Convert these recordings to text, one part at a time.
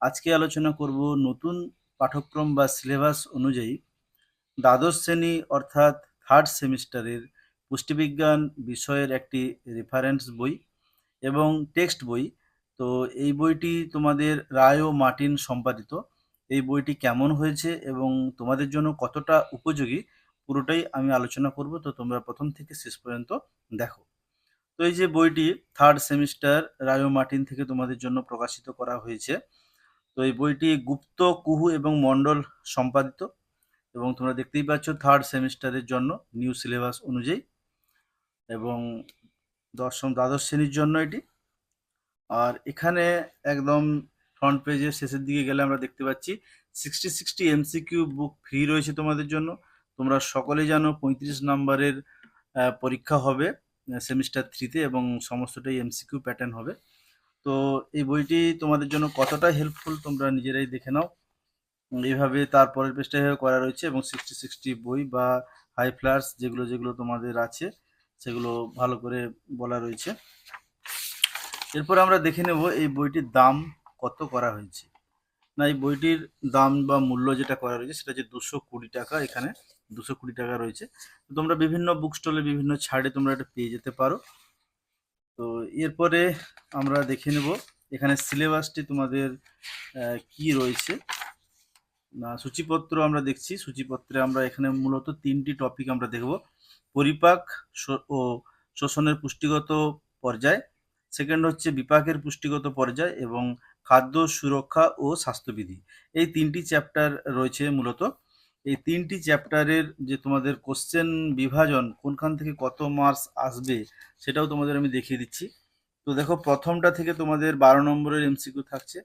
আজকে আলোচনা করব নতুন পাঠ্যক্রম বা সিলেবাস অনুযায়ী দ্বাদশ শ্রেণি অর্থাৎ থার্ড সেমিস্টারের পুষ্টিবিজ্ঞান বিষয়ের একটি রেফারেন্স বই এবং টেক্সট বই। তো এই বইটি তোমাদের রায় ও মার্টিন সম্পাদিত। এই বইটি কেমন হয়েছে এবং তোমাদের জন্য কতটা উপযোগী পুরোটাই আমি আলোচনা করব। তো তোমরা প্রথম থেকে শেষ পর্যন্ত দেখো। তো এই যে বইটি থার্ড সেমিস্টার রায় ও মার্টিন থেকে তোমাদের জন্য প্রকাশিত করা হয়েছে তো এই বইটি গুপ্ত, কুহু এবং মণ্ডল সম্পাদিত এবং তোমরা দেখতেই পাচ্ছ থার্ড সেমিস্টারের জন্য নিউ সিলেবাস অনুযায়ী এবং দশম দ্বাদশ শ্রেণির জন্য এটি। আর এখানে একদম ফ্রন্ট পেজের শেষের দিকে গেলে আমরা দেখতে পাচ্ছি sixty sixty MCQ book free রয়েছে তোমাদের জন্য। তোমরা সকলে জানো পঁয়ত্রিশ নম্বরের পরীক্ষা হবে সেমিস্টার থ্রিতে এবং সমস্তটাই এমসিকিউ প্যাটার্ন হবে। তো এই বইটি তোমাদের জন্য কতটা হেল্পফুল তোমরা নিজেরাই দেখে নাও। এইভাবে তারপরের পেজটা এভাবে করা রয়েছে এবং সিক্সটি সিক্সটি বই বা হাই ফ্লার্স যেগুলো যেগুলো তোমাদের আছে, সেগুলো ভালো করে বলা রয়েছে। এরপর আমরা দেখে নেব এই বইটির দাম কত করা হয়েছে। না, এই বইটির দাম বা মূল্য যেটা করা রয়েছে সেটা হচ্ছে দুশো কুড়ি টাকা, এখানে দুশো কুড়ি টাকা রয়েছে। তোমরা বিভিন্ন বুক স্টলে বিভিন্ন ছাড়ে তোমরা এটা পেয়ে যেতে পারো। তো এরপরে আমরা দেখে নেব এখানে সিলেবাসটি তোমাদের কি রয়েছে। না, সূচিপত্র আমরা দেখছি। সূচিপত্রে আমরা এখানে মূলত তিনটি টপিক আমরা দেখব। পরিপাক ও শোষণের পুষ্টিগত পর্যায় সেকেন্ড হচ্ছে বিপাকের পুষ্টিগত পর্যায় এবং খাদ্য সুরক্ষা ও স্বাস্থ্যবিধি। এই তিনটি চ্যাপ্টার রয়েছে মূলত। এই তিনটি চ্যাপ্টারের যে তোমাদের কোশ্চেন বিভাজন, কোনখান থেকে কত মার্কস আসবে, সেটাও তোমাদের আমি দেখিয়ে দিচ্ছি। তো দেখো, প্রথমটা থেকে তোমাদের বারো নম্বরের এমসিকিউ থাকছে,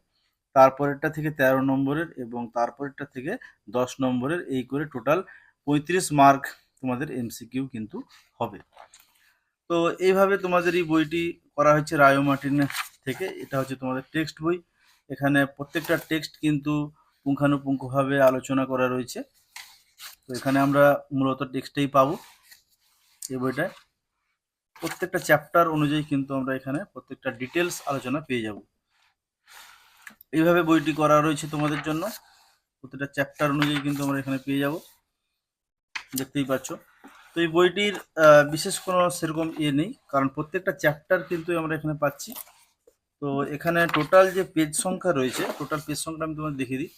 তারপরেরটা থেকে তেরো নম্বরের এবং তারপরেরটা থেকে দশ নম্বরের, এই করে টোটাল পঁয়ত্রিশ মার্ক তোমাদের এমসিকিউ কিন্তু হবে। তো এইভাবে তোমাদের এই বইটি করা হয়েছে রায়ো মার্টিন থেকে, এটা হচ্ছে তোমাদের টেক্সট বই। এখানে প্রত্যেকটা টেক্সট কিন্তু পুঙ্খানুপুঙ্খভাবে আলোচনা করা রয়েছে। তো এখানে আমরা মূলত টেক্সটেই পাবো এই বইটায়। প্রত্যেকটা চ্যাপ্টার অনুযায়ী কিন্তু আমরা এখানে প্রত্যেকটা ডিটেলস আলোচনা পেয়ে যাব। এইভাবে বইটি করা রয়েছে তোমাদের জন্য। প্রত্যেকটা চ্যাপ্টার অনুযায়ী কিন্তু আমরা এখানে পেয়ে যাব। দেখতেই পাচ্ছ। তো এই বইটির বিশেষ কোনো সেরকম ইয়ে নেই, কারণ প্রত্যেকটা চ্যাপ্টার কিন্তু আমরা এখানে পাচ্ছি। তো এখানে টোটাল যে পেজ সংখ্যা রয়েছে টোটাল পেজ সংখ্যা আমি তোমাদের দেখিয়ে দিই।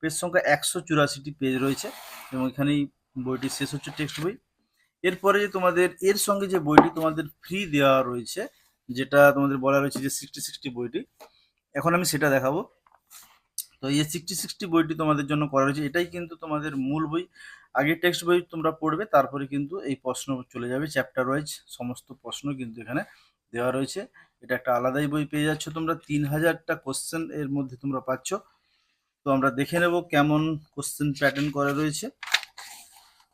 পেজ সংখ্যা একশো চুরাশিটি পেজ রয়েছে এবং এখানেই বইটি শেষ হচ্ছে টেক্সট বই। এরপরে যে তোমাদের, এর সঙ্গে যে বইটি তোমাদের ফ্রি দেওয়া রয়েছে, যেটা তোমাদের বলা রয়েছে যে সিক্সটি সিক্সটি বইটি, এখন আমি সেটা দেখাবো। তো এই সিক্সটি সিক্সটি বইটি তোমাদের জন্য করা রয়েছে, এটাই কিন্তু তোমাদের মূল বই। আগে টেক্সট বই তোমরা পড়বে, তারপরে কিন্তু এই প্রশ্ন চলে যাবে চ্যাপ্টার ওয়াইজ সমস্ত প্রশ্ন কিন্তু এখানে দেওয়া রয়েছে। এটা একটা আলাদাই বই পেয়ে যাচ্ছ তোমরা, তিন হাজারটা কোশ্চেন এর মধ্যে তোমরা পাচ্ছ। তো আমরা দেখে নেব কেমন কোশ্চেন প্যাটার্ন করা রয়েছে।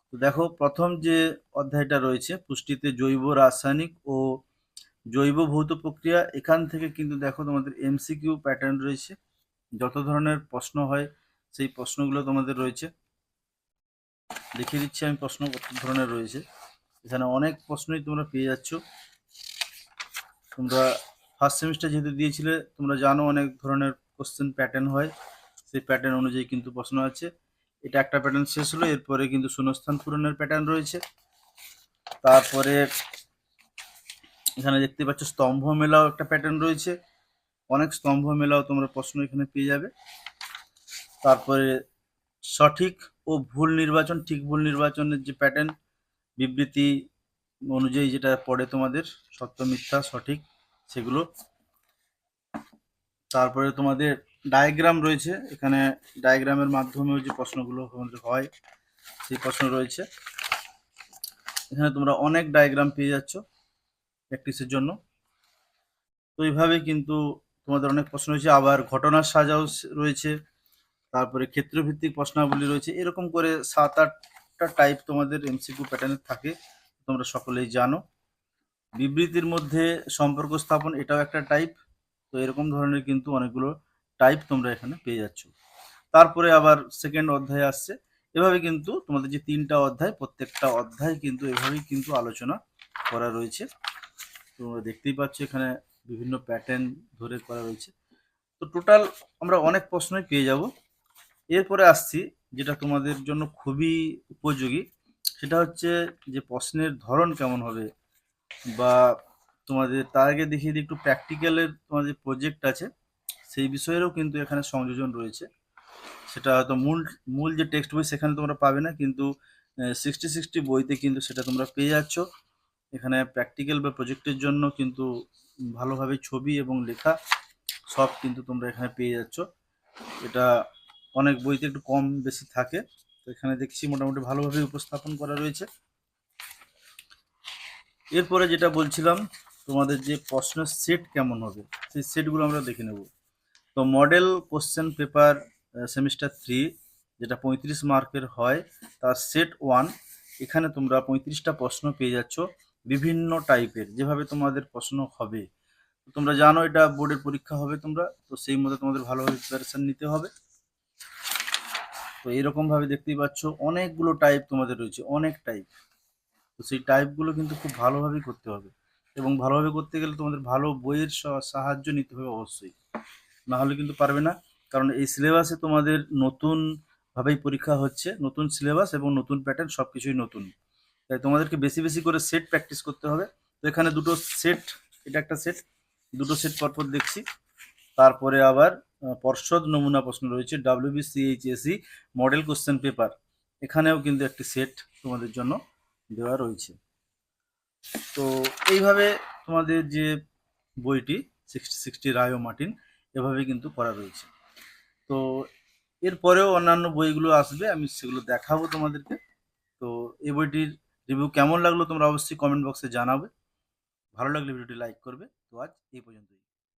তো দেখো, প্রথম যে অধ্যায়টা রয়েছে, পুষ্টিতে জৈব, রাসায়নিক ও জৈব ভৌত প্রক্রিয়া, এখান থেকে কিন্তু দেখো তোমাদের এমসিকিউ প্যাটার্ন রয়েছে। যত ধরনের প্রশ্ন হয়, সেই প্রশ্নগুলো তোমাদের রয়েছে। দেখিয়ে দিচ্ছি আমি প্রশ্ন কত ধরনের রয়েছে। এখানে অনেক প্রশ্নই তোমরা পেয়ে যাচ্ছ। তোমরা ফার্স্ট সেমিস্টার যেহেতু দিয়েছিলে, তোমরা জানো অনেক ধরনের কোশ্চেন প্যাটার্ন হয়। সেই প্যাটার্ন অনুযায়ী কিন্তু প্রশ্ন আছে। এটা একটা প্যাটার্ন শেষ হলো, এরপরে কিন্তু শূন্যস্থান পূরণের প্যাটার্ন রয়েছে। তারপরে এখানে দেখতে পাচ্ছ স্তম্ভ মেলাও একটা প্যাটার্ন রয়েছে। অনেক স্তম্ভ মেলাও তোমরা প্রশ্ন এখানে পেয়ে যাবে। তারপরে সঠিক ও ভুল নির্বাচন, ঠিক ভুল নির্বাচনের যে প্যাটার্ন বিবৃতি অনুযায়ী যেটা পড়ে তোমাদের, সত্য, মিথ্যা, সঠিক, সেগুলো। তারপরে তোমাদের ডায়াগ্রাম রয়েছে। এখানে ডায়াগ্রামের মাধ্যমেও যে প্রশ্নগুলো হয়, সেই প্রশ্ন রয়েছে। এখানে তোমরা অনেক ডায়াগ্রাম পেয়ে যাচ্ছ প্র্যাকটিসের জন্য। তো এইভাবে কিন্তু তোমাদের অনেক প্রশ্ন রয়েছে। আবার ঘটনার সাজাও রয়েছে। তারপরে ক্ষেত্রভিত্তিক প্রশ্নাবলী রয়েছে। এরকম করে সাত আটটা টাইপ তোমাদের এমসিকিউ প্যাটার্নের থাকে, তোমরা সকলেই জানো। বিবৃতির মধ্যে সম্পর্ক স্থাপন এটাও একটা টাইপ তো এরকম ধরনের কিন্তু অনেকগুলো টাইপ তোমরা এখানে পেয়ে যাচ্ছ। তারপরে আবার সেকেন্ড অধ্যায় আসছে। এভাবে কিন্তু তোমাদের যে তিনটা অধ্যায়, প্রত্যেকটা অধ্যায় কিন্তু এভাবেই কিন্তু আলোচনা করা রয়েছে। তোমরা দেখতেই পাচ্ছ এখানে বিভিন্ন প্যাটার্ন ধরে করা রয়েছে। তো টোটাল আমরা অনেক প্রশ্নই পেয়ে যাব। এরপরে আসছি, যেটা তোমাদের জন্য খুবই উপযোগী। সেটা হচ্ছে যে প্রশ্নের ধরন কেমন হবে? বা তোমাদের তার আগে দেখিয়ে দিই, একটু প্র্যাকটিক্যালের তোমাদের প্রজেক্ট আছে। সেই বিষয়েরও কিন্তু এখানে সংযোজন রয়েছে। সেটা হয়তো মূল মূল যে টেক্সট বই সেখানে তোমরা পাবে না, কিন্তু সিক্সটি সিক্সটি বইতে কিন্তু সেটা তোমরা পেয়ে যাচ্ছ। এখানে প্র্যাকটিক্যাল বা প্রজেক্টের জন্য কিন্তু ভালোভাবে ছবি এবং লেখা সব কিন্তু তোমরা এখানে পেয়ে যাচ্ছ। এটা অনেক বইতে একটু কম বেশি থাকে, তো এখানে দেখছি মোটামুটি ভালোভাবে উপস্থাপন করা রয়েছে। এরপরে যেটা বলছিলাম, তোমাদের যে প্রশ্নের সেট কেমন হবে, সেই সেটগুলো আমরা দেখে নেব। তো model question paper semester three যেটা পঁয়ত্রিশ মার্কের হয়, তার সেট ওয়ান এখানে তোমরা পঁয়ত্রিশটা প্রশ্ন পেয়ে যাচ্ছ বিভিন্ন টাইপের যেভাবে তোমাদের প্রশ্ন হবে। তোমরা জানো এটা বোর্ডের পরীক্ষা হবে তোমরা, তো সেই মতো তোমাদের ভালোভাবে প্রিপারেশন নিতে হবে। তো এইরকম ভাবে দেখতেই পাচ্ছ অনেকগুলো টাইপ তোমাদের রয়েছে, অনেক টাইপ তো সেই টাইপগুলো কিন্তু খুব ভালোভাবেই করতে হবে এবং ভালোভাবে করতে গেলে তোমাদের ভালো বইয়ের সাহায্য নিতে হবে অবশ্যই। না হলে কিন্তু পারবে না। কারণ এই সিলেবাসে তোমাদের নতুন ভাবেই পরীক্ষা হচ্ছে, নতুন সিলেবাস এবং নতুন প্যাটার্ন সব কিছুই নতুন। তাই তোমাদেরকে বেশি বেশি করে সেট প্র্যাকটিস করতে হবে। তো এখানে দুটো সেট এটা একটা সেট দুটো সেট পরপর দেখছি। তারপরে আবার পর্ষদ নমুনা প্রশ্ন রয়েছে ডাব্লিউবিসিএইচএসি মডেল কোশ্চেন পেপার এখানেও কিন্তু একটি সেট তোমাদের জন্য দেওয়া রয়েছে। তো এইভাবে তোমাদের যে বইটি সিক্সটি সিক্সটি রায় মার্টিন এভাবে কিন্তু করা রয়েছে। তো এরপরেও অন্যান্য বইগুলো আসবে, আমি সেগুলো দেখাবো তোমাদেরকে। তো এই বইটির রিভিউ কেমন লাগল তোমরা অবশ্যই কমেন্ট বক্সে জানাবে। ভালো লাগলে ভিডিওটি লাইক করবে। তো আজ এই পর্যন্তই।